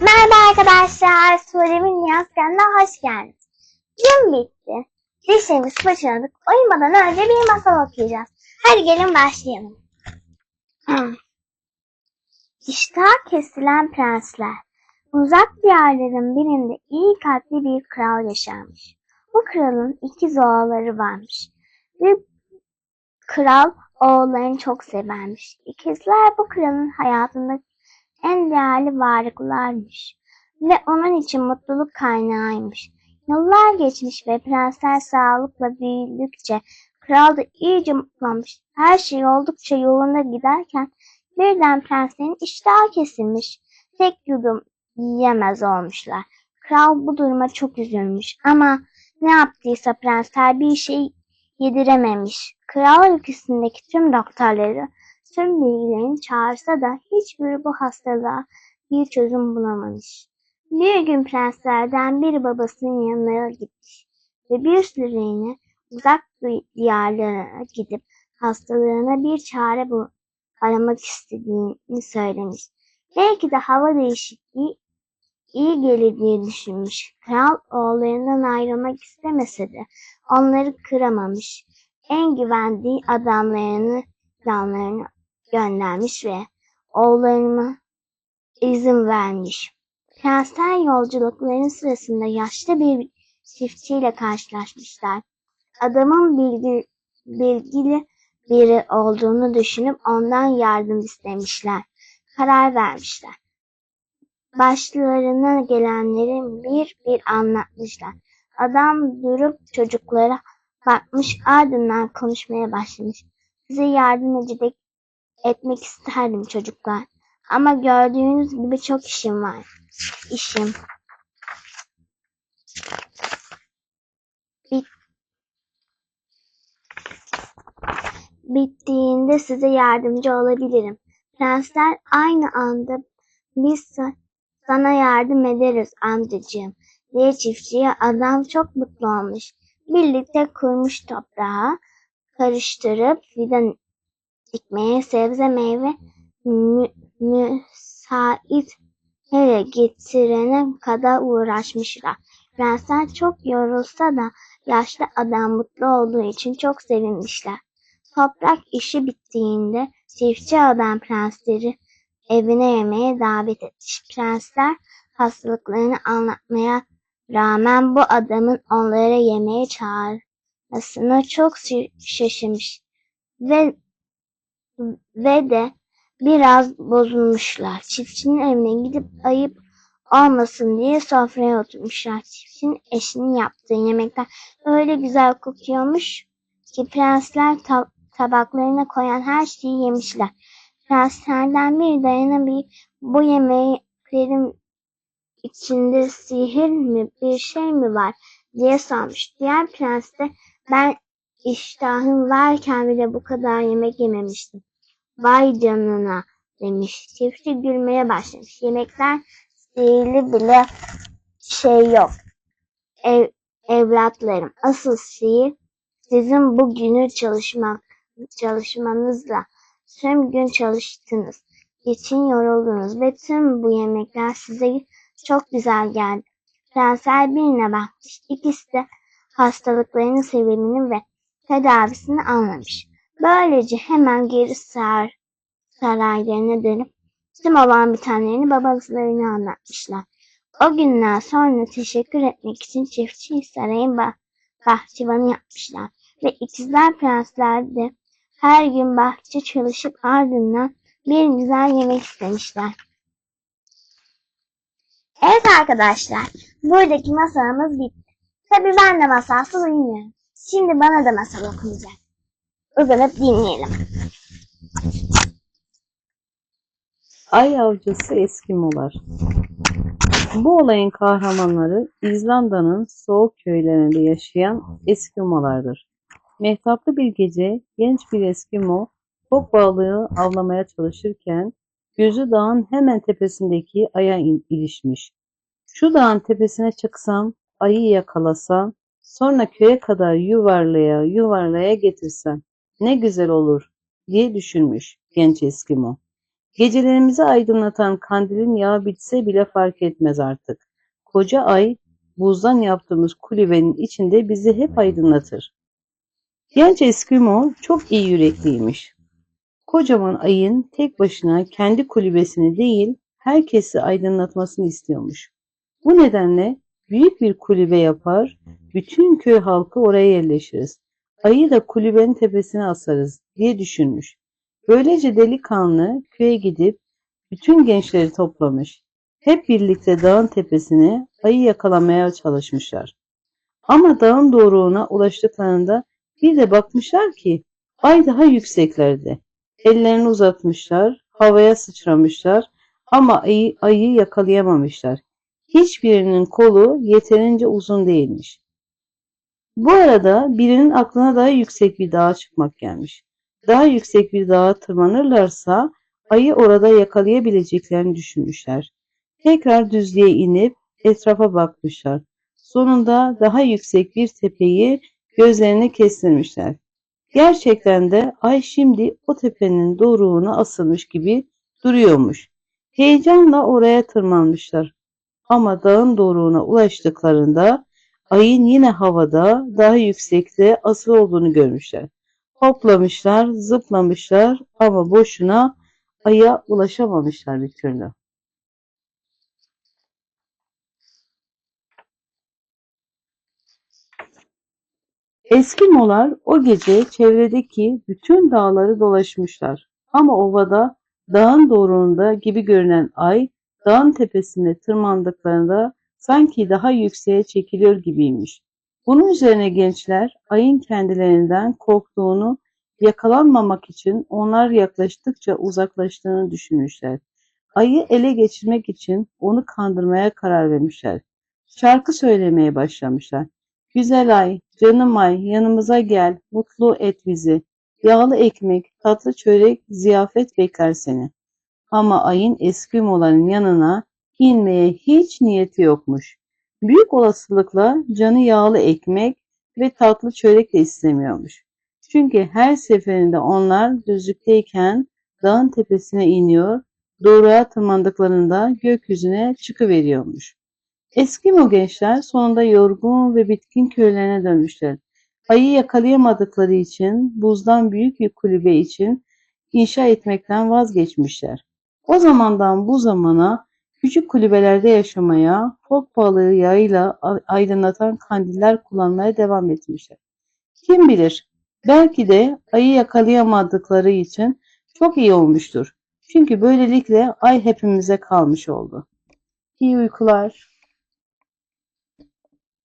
Merhaba arkadaşlar, Suremin Yaz kanalına hoş geldiniz. Gün bitti. Dişlerimizi fırçaladık. Uyumadan önce bir masal okuyacağız. Hadi gelin başlayalım. Hmm. İştah kesilen prensler. Uzak diyarların birinde iyi kalpli bir kral yaşarmış. Bu kralın ikiz oğulları varmış. Bir kral oğullarını çok severmiş. İkizler bu kralın hayatında en değerli varlıklarmış ve onun için mutluluk kaynağıymış. Yıllar geçmiş ve prensler sağlıkla büyüdükçe kral da iyice mutlanmış. Her şey oldukça yolunda giderken birden prenslerin iştahı kesilmiş. Tek yudum yiyemez olmuşlar. Kral bu duruma çok üzülmüş ama ne yaptıysa prensler bir şey yedirememiş. Kral ülkesindeki tüm doktorları tüm bilgilerini çağırsa da hiçbiri bu hastalığa bir çözüm bulamamış. Bir gün prenslerden biri babasının yanına gitmiş ve bir süreliğine uzak diyarlara gidip hastalığına bir çare bu aramak istediğini söylemiş. Belki de hava değişikliği iyi gelir diye düşünmüş. Kral oğullarından ayrılmak istemese de onları kıramamış. En güvendiği adamlarını planlarını göndermiş ve oğullarıma izin vermiş. Prensler yolculukların sırasında yaşlı bir çiftçiyle karşılaşmışlar. Adamın bilgi, bilgili biri olduğunu düşünüp ondan yardım istemişler. Karar vermişler. Başlarına gelenleri bir bir anlatmışlar. Adam durup çocuklara bakmış ardından konuşmaya başlamış. Size yardım edecek etmek isterdim çocuklar. Ama gördüğünüz gibi çok işim var. İşim. Bit Bittiğinde size yardımcı olabilirim. Prensler aynı anda biz sana yardım ederiz amcacığım diye çiftçiye adam çok mutlu olmuş. Birlikte kurmuş toprağa karıştırıp fidan dikmeye sebze meyve mü, müsait hele getirene kadar uğraşmışlar. Prensler çok yorulsa da yaşlı adam mutlu olduğu için çok sevinmişler. Toprak işi bittiğinde çiftçi adam prensleri evine yemeğe davet etmiş. Prensler hastalıklarını anlatmaya rağmen bu adamın onlara yemeğe çağırmasına çok şaşırmış ve ve de biraz bozulmuşlar. Çiftçinin evine gidip ayıp olmasın diye sofraya oturmuşlar. Çiftçinin eşinin yaptığı yemekler öyle güzel kokuyormuş ki prensler tab tabaklarına koyan her şeyi yemişler. Prenslerden biri dayanamayıp bu yemeklerin içinde sihir mi bir şey mi var diye sormuş. Diğer prens de ben iştahım varken bile bu kadar yemek yememiştim. Vay canına demiş. Çiftçi gülmeye başlamış. Yemekler sihirli bile şey yok. Ev, evlatlarım asıl sihir sizin bugünü çalışmak çalışmanızla tüm gün çalıştınız. için yoruldunuz ve tüm bu yemekler size çok güzel geldi. Prensler birine bakmış. İkisi de hastalıklarının sebebini ve tedavisini anlamış. Böylece hemen geri sar, saraylarına dönüp tüm olan bitenlerini babalarına anlatmışlar. O günden sonra teşekkür etmek için çiftçi sarayın bah bahçıvanı yapmışlar. Ve ikizler prensler de her gün bahçe çalışıp ardından bir güzel yemek istemişler. Evet arkadaşlar, buradaki masalımız bitti. Tabi ben de masalsız uyumuyorum. Şimdi bana da masal okunacak. Uzanıp dinleyelim. Ay avcısı Eskimolar Bu olayın kahramanları İzlanda'nın soğuk köylerinde yaşayan Eskimolardır. Mehtaplı bir gece genç bir Eskimo fok balığı avlamaya çalışırken gözü dağın hemen tepesindeki aya ilişmiş. Şu dağın tepesine çıksam, ayı yakalasam, sonra köye kadar yuvarlaya yuvarlaya getirsem ne güzel olur diye düşünmüş genç Eskimo. Gecelerimizi aydınlatan kandilin yağı bitse bile fark etmez artık. Koca ay buzdan yaptığımız kulübenin içinde bizi hep aydınlatır. Genç Eskimo çok iyi yürekliymiş. Kocaman ayın tek başına kendi kulübesini değil, herkesi aydınlatmasını istiyormuş. Bu nedenle büyük bir kulübe yapar, bütün köy halkı oraya yerleşiriz. Ayı da kulübenin tepesine asarız diye düşünmüş. Böylece delikanlı köye gidip bütün gençleri toplamış. Hep birlikte dağın tepesine ayı yakalamaya çalışmışlar. Ama dağın doğruğuna ulaştıklarında bir de bakmışlar ki ay daha yükseklerde. Ellerini uzatmışlar, havaya sıçramışlar ama ayı, ayı yakalayamamışlar. Hiçbirinin kolu yeterince uzun değilmiş. Bu arada birinin aklına daha yüksek bir dağa çıkmak gelmiş. Daha yüksek bir dağa tırmanırlarsa ayı orada yakalayabileceklerini düşünmüşler. Tekrar düzlüğe inip etrafa bakmışlar. Sonunda daha yüksek bir tepeyi gözlerini kestirmişler. Gerçekten de ay şimdi o tepenin doruğuna asılmış gibi duruyormuş. Heyecanla oraya tırmanmışlar. Ama dağın doruğuna ulaştıklarında ayın yine havada daha yüksekte asılı olduğunu görmüşler. Hoplamışlar, zıplamışlar ama boşuna aya ulaşamamışlar bir türlü. Eskimolar o gece çevredeki bütün dağları dolaşmışlar. Ama ovada dağın doğruğunda gibi görünen ay dağın tepesine tırmandıklarında sanki daha yükseğe çekiliyor gibiymiş. Bunun üzerine gençler ayın kendilerinden korktuğunu yakalanmamak için onlar yaklaştıkça uzaklaştığını düşünmüşler. Ayı ele geçirmek için onu kandırmaya karar vermişler. Şarkı söylemeye başlamışlar. Güzel ay, canım ay, yanımıza gel, mutlu et bizi. Yağlı ekmek, tatlı çörek, ziyafet bekler seni. Ama ayın Eskimoların yanına inmeye hiç niyeti yokmuş. Büyük olasılıkla canı yağlı ekmek ve tatlı çörek de istemiyormuş. Çünkü her seferinde onlar düzlükteyken dağın tepesine iniyor, doğruya tırmandıklarında gökyüzüne çıkıveriyormuş. Eskimo gençler sonunda yorgun ve bitkin köylerine dönmüşler. Ayı yakalayamadıkları için buzdan büyük bir kulübe için inşa etmekten vazgeçmişler. O zamandan bu zamana küçük kulübelerde yaşamaya, fok balığı yağıyla aydınlatan kandiller kullanmaya devam etmişler. Kim bilir, belki de ayı yakalayamadıkları için çok iyi olmuştur. Çünkü böylelikle ay hepimize kalmış oldu. İyi uykular.